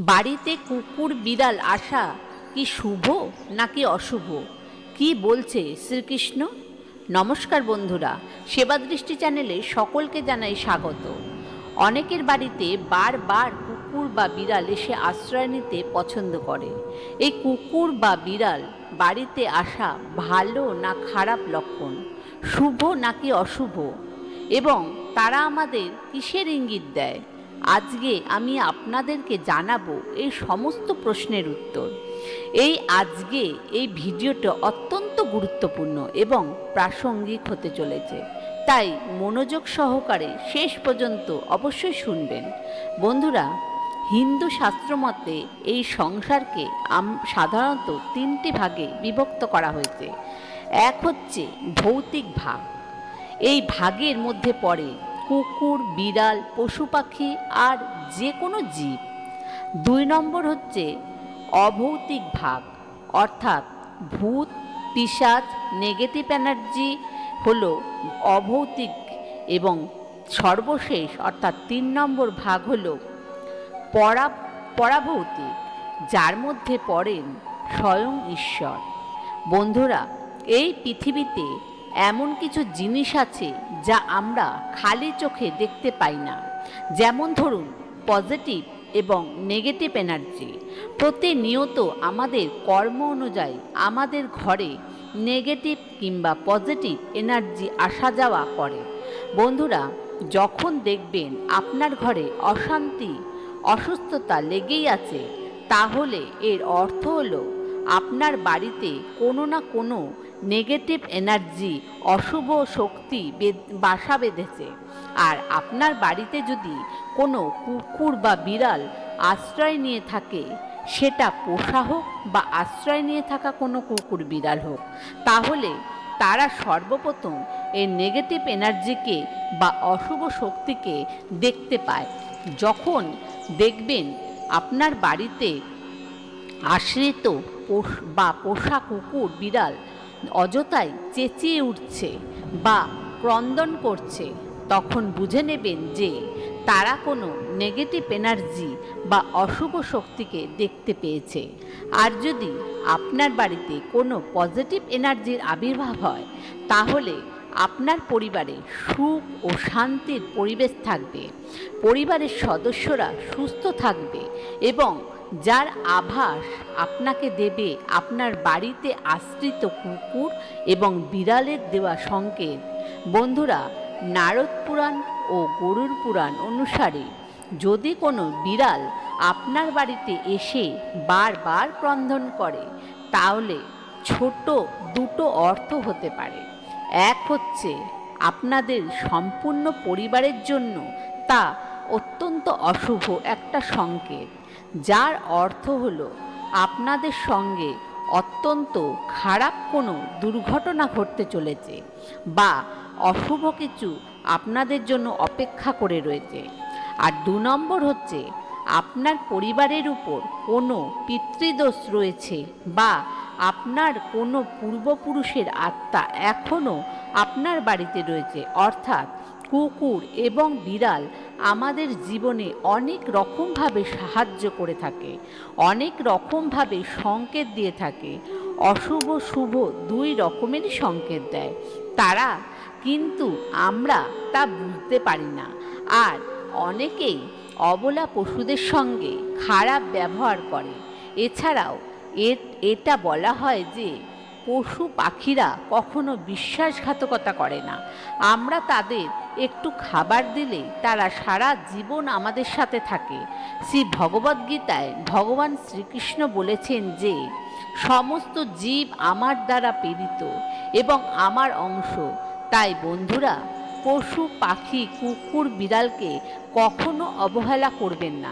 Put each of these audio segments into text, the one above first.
বাড়িতে কুকুর, বিড়াল আসা কি শুভ নাকি অশুভ? কি বলছে শ্রীকৃষ্ণ? নমস্কার বন্ধুরা সেবা দৃষ্টি চ্যানেলে সকলকে জানাই স্বাগত। অনেকের বাড়িতে বারবার কুকুর বা বিড়াল এসে আশ্রয় নিতে পছন্দ করে। এই কুকুর বা বিড়াল বাড়িতে আসা ভালো না খারাপ লক্ষণ? শুভ নাকি অশুভ? এবং তারা আমাদের কিসের ইঙ্গিত দেয়? আজকে আমি আপনাদেরকে জানাব এই সমস্ত প্রশ্নের উত্তর। এই আজকে এই ভিডিওটা অত্যন্ত গুরুত্বপূর্ণ এবং প্রাসঙ্গিক হতে চলেছে। তাই মনোযোগ সহকারে শেষ পর্যন্ত অবশ্যই শুনবেন। বন্ধুরা, হিন্দু শাস্ত্র মতে এই সংসারকে সাধারণত তিনটি ভাগে বিভক্ত করা হয়েছে। এক হচ্ছে ভৌতিক ভাগ। এই ভাগের মধ্যে পড়ে কুকুর, বিড়াল, পশু পাখি আর যে কোনো জীব। দুই নম্বর হচ্ছে অভৌতিক ভাগ অর্থাৎ ভূত পিসাচ নেগেটিভ এনার্জি হল অভৌতিক এবং সর্বশেষ, অর্থাৎ তিন নম্বর ভাগ হল পরা, পরাভৌতিক, যার মধ্যে পড়েন স্বয়ং ঈশ্বর। বন্ধুরা, এই পৃথিবীতে এমন কিছু জিনিস আছে যা আমরা খালি চোখে দেখতে পাই না। যেমন ধরুন পজিটিভ এবং নেগেটিভ এনার্জি প্রতিনিয়ত আমাদের কর্ম অনুযায়ী আমাদের ঘরে নেগেটিভ কিংবা পজিটিভ এনার্জি আসা যাওয়া করে। বন্ধুরা, যখন দেখবেন আপনার ঘরে অশান্তি, অসুস্থতা লেগেই আছে, তাহলে এর অর্থ হলো আপনার বাড়িতে কোনো না কোনো নেগেটিভ এনার্জি, অশুভ শক্তি বাসা বেঁধেছে। আর আপনার বাড়িতে যদি কোনো কুকুর বা বিড়াল আশ্রয় নিয়ে থাকে, সেটা পোষা হোক বা আশ্রয় নিয়ে থাকা কোনো কুকুর, বিড়াল হোক, তাহলে তারা সর্বপ্রথম এই নেগেটিভ এনার্জিকে বা অশুভ শক্তিকে দেখতে পায়। যখন দেখবেন আপনার বাড়িতে আশ্রিত বা পোষা কুকুর, বিড়াল অযথাই চেঁচিয়ে উঠছে বা ক্রন্দন করছে, তখন বুঝে নেবেন যে তারা কোনো নেগেটিভ এনার্জি বা অশুভ শক্তিকে দেখতে পেয়েছে। আর যদি আপনার বাড়িতে কোনো পজিটিভ এনার্জির আবির্ভাব হয়, তাহলে আপনার পরিবারে সুখ ও শান্তির পরিবেশ থাকবে, পরিবারের সদস্যরা সুস্থ থাকবে এবং যার আভাস আপনাকে দেবে আপনার বাড়িতে আশ্রিত কুকুর এবং বিড়ালের দেওয়া সংকেত। বন্ধুরা, নারদ পুরাণ ও গরুর পুরাণ অনুসারে যদি কোনো বিড়াল আপনার বাড়িতে এসে বারবার ক্রন্দন করে, তাহলে ছোট দুটো অর্থ হতে পারে। এক হচ্ছে, আপনাদের সম্পূর্ণ পরিবারের জন্য তা অত্যন্ত অশুভ একটা সংকেত। যার অর্থ হলো, আপনাদের সঙ্গে অত্যন্ত খারাপ কোনো দুর্ঘটনা ঘটতে চলেছে বা অশুভ কিছু আপনাদের জন্য অপেক্ষা করে রয়েছে। আর দু নম্বর হচ্ছে, আপনার পরিবারের উপর কোনো পিতৃদোষ রয়েছে বা আপনার কোনো পূর্বপুরুষের আত্মা এখনও আপনার বাড়িতে রয়েছে। অর্থাৎ কুকুর এবং বিড়াল আমাদের জীবনে অনেক রকমভাবে সাহায্য করে থাকে, অনেক রকমভাবে সংকেত দিয়ে থাকে, অশুভ শুভ দুই রকমেরই সংকেত দেয়। তারা কিন্তু আমরা তা বুঝতে পারি না। আর অনেকেই অবলা পশুদের সঙ্গে খারাপ ব্যবহার করে। এছাড়াও এটা বলা হয় যে পশু পাখিরা কখনো বিশ্বাসঘাতকতা করে না। আমরা তাদের একটু খাবার দিলে তারা সারা জীবন আমাদের সাথে থাকে। শ্রী ভগবদ্গীতায় ভগবান শ্রীকৃষ্ণ বলেছেন যে, সমস্ত জীব আমার দ্বারা প্রেরিত এবং আমার অংশ। তাই বন্ধুরা, পশু, পাখি, কুকুর, বিড়ালকে কখনো অবহেলা করবেন না।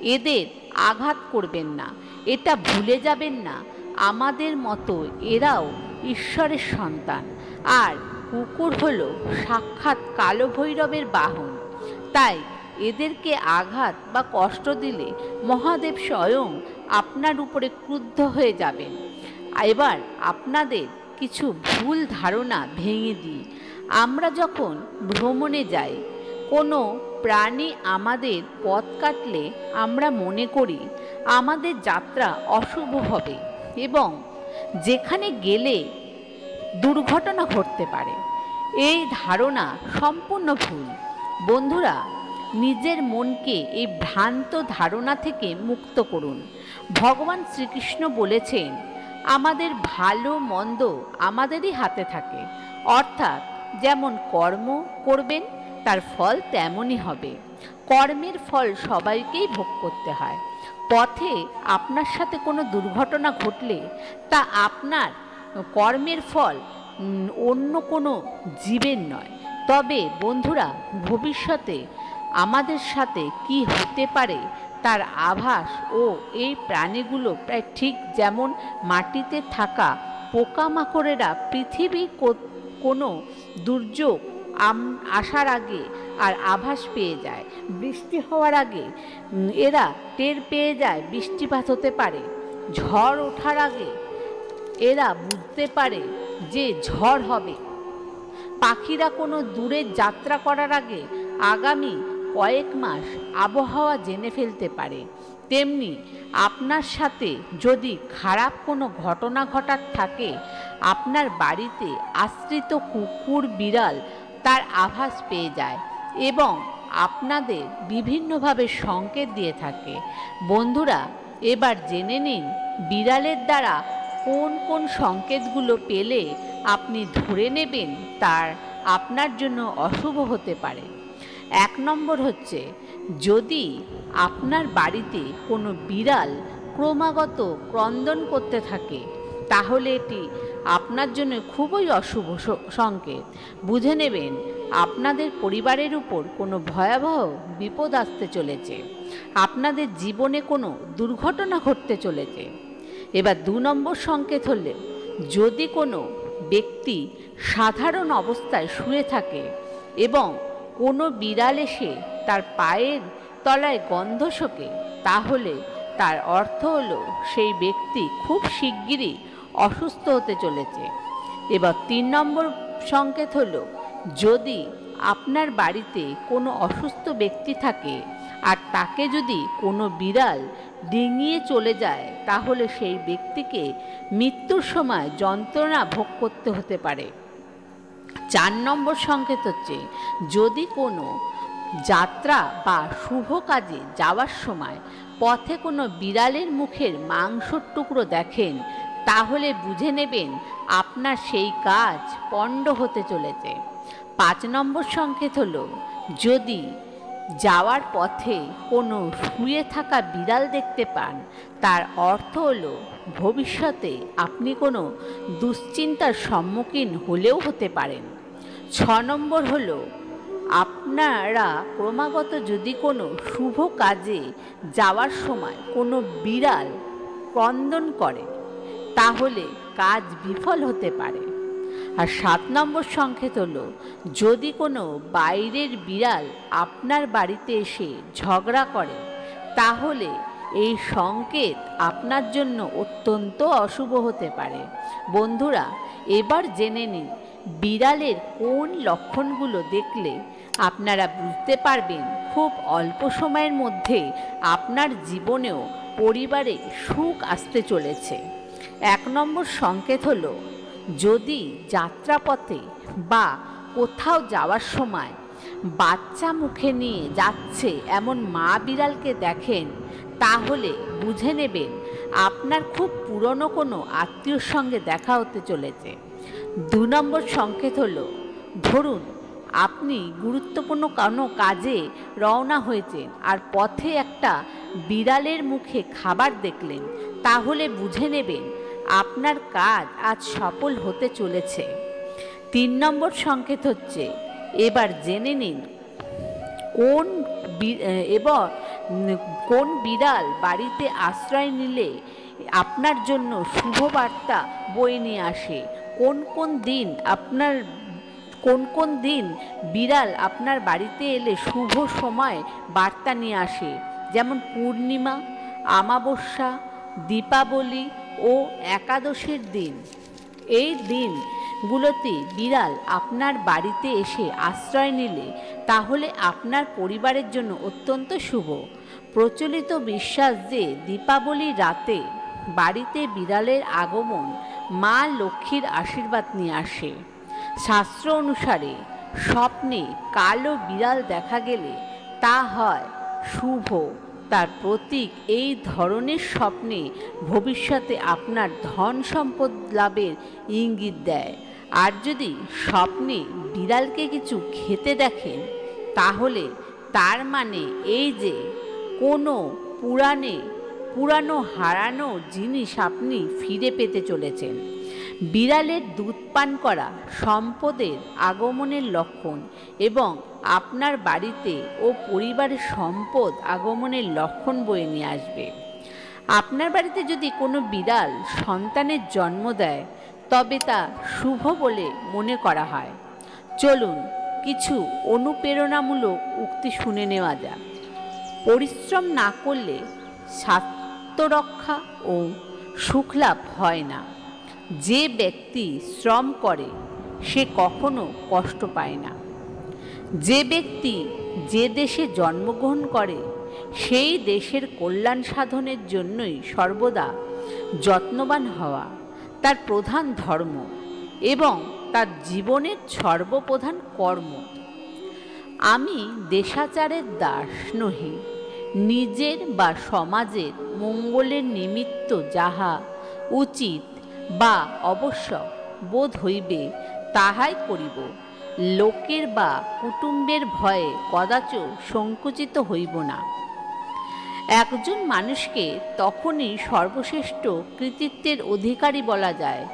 এদের আঘাত করবেন না। এটা ভুলে যাবেন না। আমাদের মতো এরাও ঈশ্বরের সন্তান। আর কুকুর হলো সাক্ষাৎ কালো ভৈরবের বাহন। তাই এদেরকে আঘাত বা কষ্ট দিলে মহাদেব স্বয়ং আপনার উপরে ক্রুদ্ধ হয়ে যাবেন। এবার আপনাদের কিছু ভুল ধারণা ভেঙে দিই। আমরা যখন ভ্রমণে যাই, কোনো প্রাণী আমাদের পথ কাটলে আমরা মনে করি আমাদের যাত্রা অশুভ হবে। এবং যেখানে গেলে দুর্ঘটনা ঘটতে পারে। এই ধারণা সম্পূর্ণ ভুল। বন্ধুরা, নিজের মনকে এই ভ্রান্ত ধারণা থেকে মুক্ত করুন। ভগবান শ্রীকৃষ্ণ বলেছেন, আমাদের ভালো মন্দ আমাদেরই হাতে থাকে। অর্থাৎ যেমন কর্ম করবেন, তার ফল তেমনই হবে। কর্মের ফল সবাইকেই ভোগ করতে হয়। পথে আপনার সাথে কোনো দুর্ঘটনা ঘটলে তা আপনার কর্মের ফল অন্য কোনো জীবের নয়। তবে বন্ধুরা, ভবিষ্যতে আমাদের সাথে কি হতে পারে তার আভাস ও এই প্রাণীগুলো প্রায় ঠিক যেমন মাটিতে থাকা পোকামাকড়েরা পৃথিবী কোনো দুর্যোগ আম- আসার আগে আর আভাস পেয়ে যায়। বৃষ্টি হওয়ার আগে এরা টের পেয়ে যায় বৃষ্টিপাত হতে পারে। ঝড় ওঠার আগে এরা বুঝতে পারে যে ঝড় হবে। পাখিরা কোনো দূরের যাত্রা করার আগে আগামী কয়েক মাস আবহাওয়া জেনে ফেলতে পারে। তেমনি আপনার সাথে যদি খারাপ কোনো ঘটনা ঘটার থাকে, আপনার বাড়িতে আশ্রিত কুকুর, বিড়াল তার আভাস পেয়ে যায় এবং আপনাদের বিভিন্নভাবে সংকেত দিয়ে থাকে। বন্ধুরা, এবার জেনে নিন, বিড়ালের দ্বারা কোন কোন সংকেতগুলো পেলে আপনি ধরে নেবেন তার আপনার জন্য অশুভ হতে পারে। এক নম্বর হচ্ছে, যদি আপনার বাড়িতে কোনো বিড়াল ক্রমাগত ক্রন্দন করতে থাকে, তাহলে এটি আপনার জন্য খুবই অশুভ সংকেত। বুঝে নেবেন, আপনাদের পরিবারের উপর কোনো ভয়াবহ বিপদ আসতে চলেছে। আপনাদের জীবনে কোনো দুর্ঘটনা ঘটতে চলেছে। এবার দু নম্বর সংকেত হলে, যদি কোনো ব্যক্তি সাধারণ অবস্থায় শুয়ে থাকে এবং কোনো বিড়াল এসে তার পায়ের তলায় গন্ধ শোকে, তাহলে তার অর্থ হলো সেই ব্যক্তি খুব শিগগিরই অসুস্থ হতে চলেছে। এবার তিন নম্বর সংকেত হলো, যদি আপনার বাড়িতে কোনো অসুস্থ ব্যক্তি থাকে আর তাকে যদি কোনো বিড়াল ডিঙিয়ে চলে যায়, তাহলে সেই ব্যক্তিকে মৃত্যুর সময় যন্ত্রণা ভোগ করতে হতে পারে। চার নম্বর সংকেত হচ্ছে, যদি কোনো যাত্রা বা শুভ কাজে যাওয়ার সময় পথে কোনো বিড়ালের মুখের মাংসর টুকরো দেখেন তাহলে বুঝে নেবেন আপনার সেই কাজ পণ্ড হতে চলেছে। পাঁচ নম্বর সংকেত হলো, যদি যাওয়ার পথে কোনো শুয়ে থাকা বিড়াল দেখতে পান, তার অর্থ হলো, ভবিষ্যতে আপনি কোনো দুশ্চিন্তার সম্মুখীন হলেও হতে পারেন। ছ নম্বর হলো, আপনারা ক্রমাগত যদি কোনো শুভ কাজে যাওয়ার সময় কোনো বিড়াল ক্রন্দন করে তাহলে কাজ বিফল হতে পারে। আর সাত নম্বর সংকেত হলো, যদি কোনো বাইরের বিড়াল আপনার বাড়িতে এসে ঝগড়া করে, তাহলে এই সংকেত আপনার জন্য অত্যন্ত অশুভ হতে পারে। বন্ধুরা, এবার জেনে নিন, বিড়ালের কোন লক্ষণগুলো দেখলে আপনারা বুঝতে পারবেন খুব অল্প সময়ের মধ্যে আপনার জীবনেও পরিবারে সুখ আসতে চলেছে। এক নম্বর সংকেত হল, যদি যাত্রাপথে বা কোথাও যাওয়ার সময় বাচ্চা মুখে নিয়ে যাচ্ছে এমন মা বিড়ালকে দেখেন, তাহলে বুঝে নেবেন আপনার খুব পুরনো কোনো আত্মীয়র সঙ্গে দেখা হতে চলেছে। দু নম্বর সংকেত হলো, ধরুন আপনি গুরুত্বপূর্ণ কোনো কাজে রওনা হয়েছেন আর পথে একটা বিড়ালের মুখে খাবার দেখলেন, তাহলে বুঝে নেবেন আপনার কাজ আজ সফল হতে চলেছে। তিন নম্বর সংকেত হচ্ছে, এবার জেনে নিন, কোন এবার কোন বিড়াল বাড়িতে আশ্রয় নিলে আপনার জন্য শুভ বার্তা বয়ে নিয়ে আসে? কোন কোন দিন আপনার, কোন কোন দিন বিড়াল আপনার বাড়িতে এলে শুভ সময় বার্তা নিয়ে আসে? যেমন পূর্ণিমা, আমাবস্যা, দীপাবলি ও একাদশীর দিন। এই দিন গুলোতে বিড়াল আপনার বাড়িতে এসে আশ্রয় নিলে তাহলে আপনার পরিবারের জন্য অত্যন্ত শুভ। প্রচলিত বিশ্বাস যে দীপাবলির রাতে বাড়িতে বিড়ালের আগমন মা লক্ষ্মীর আশীর্বাদ নিয়ে আসে। শাস্ত্র অনুসারে স্বপ্নে কালো বিড়াল দেখা গেলে তা হয় শুভ। তার প্রতীক এই ধরনের স্বপ্নে ভবিষ্যতে আপনার ধন সম্পদ লাভের ইঙ্গিত দেয়। আর যদি স্বপ্নে বিড়ালকে কিছু খেতে দেখেন, তাহলে তার মানে এই যে কোনো পুরাণে পুরানো হারানো জিনিস আপনি ফিরে পেতে চলেছেন। বিড়ালের দুধ পান করা সম্পদের আগমনের লক্ষণ এবং আপনার বাড়িতে ও পরিবারের সম্পদ আগমনের লক্ষণ বয়ে নিয়ে আসবে। আপনার বাড়িতে যদি কোনো বিড়াল সন্তানের জন্ম দেয়, তবে তা শুভ বলে মনে করা হয়। চলুন কিছু অনুপ্রেরণামূলক উক্তি শুনে নেওয়া যাক। পরিশ্রম না করলে স্বাস্থ্য রক্ষা ও সুখলাভ হয় না। যে ব্যক্তি শ্রম করে, সে কখনো কষ্ট পায় না। যে ব্যক্তি যে দেশে জন্মগ্রহণ করে, সেই দেশের কল্যাণ সাধনের জন্যই সর্বদা যত্নবান হওয়া তার প্রধান ধর্ম এবং তার জীবনের সর্বপ্রধান কর্ম। আমি দেশাচারের দাস নহি, নিজের বা সমাজের মঙ্গলের নিমিত্ত যাহা উচিত বা অবশ্য বোধ হইবে তাহাই করিব। লোকের বা কুটুম্বের ভয়ে কদাচ সংকুচিত হইব না। একজন মানুষকে তখনই সর্বশ্রেষ্ঠ কৃতিত্বের অধিকারী বলা যায়,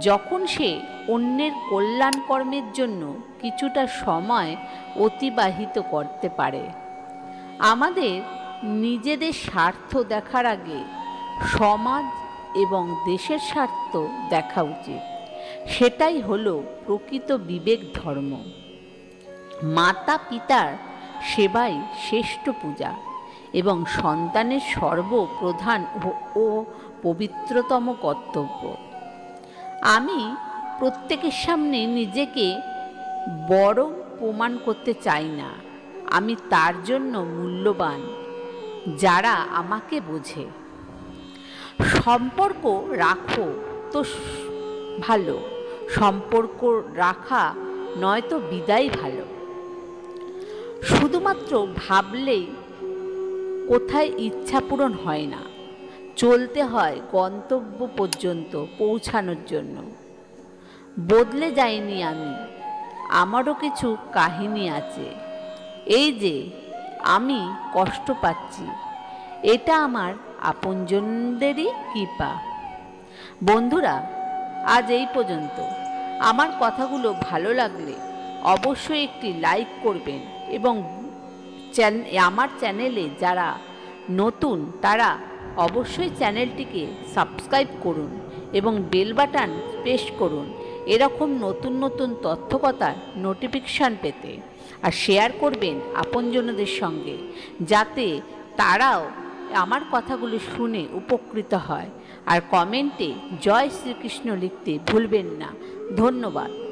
যখন সে অন্যের কল্যাণ কর্মের জন্য কিছুটা সময় অতিবাহিত করতে পারে। আমাদের নিজেদের স্বার্থ দেখার আগে সমাজ এবং দেশের স্বার্থ দেখা উচিত। সেটাই হলো প্রকৃত বিবেক ধর্ম। মাতা পিতার সেবাই শ্রেষ্ঠ পূজা এবং সন্তানের সর্বপ্রধান ও- পবিত্রতম কর্তব্য। আমি প্রত্যেকের সামনে নিজেকে বড় প্রমাণ করতে চাই না। আমি তার জন্য মূল্যবান, যারা আমাকে বোঝে। সম্পর্ক রাখো তো ভালো। সম্পর্ক রাখা নয়তো বিদায় ভালো। শুধুমাত্র ভাবলেই কোথায় ইচ্ছা পূরণ হয় না। চলতে হয় গন্তব্য পর্যন্ত পৌঁছানোর জন্য। বদলে যাইনি আমি, আমারও কিছু কাহিনী আছে। এই যে, আমি কষ্ট পাচ্ছি, এটা আমার আপনজনদেরই কৃপা। বন্ধুরা, আজ এই পর্যন্ত। আমার কথাগুলো ভালো লাগলে অবশ্যই একটি লাইক করবেন এবং আমার চ্যানেলে যারা নতুন, তারা অবশ্যই চ্যানেলটিকে সাবস্ক্রাইব করুন এবং বেল বাটন প্রেস করুন। এরকম নতুন নতুন তথ্যকথার নোটিফিকেশান পেতে। আর শেয়ার করবেন আপনজনদের সঙ্গে, যাতে তারাও আমার কথাগুলো শুনে উপকৃত হয়। আর কমেন্টে জয় শ্রীকৃষ্ণ লিখতে ভুলবেন না। ধন্যবাদ।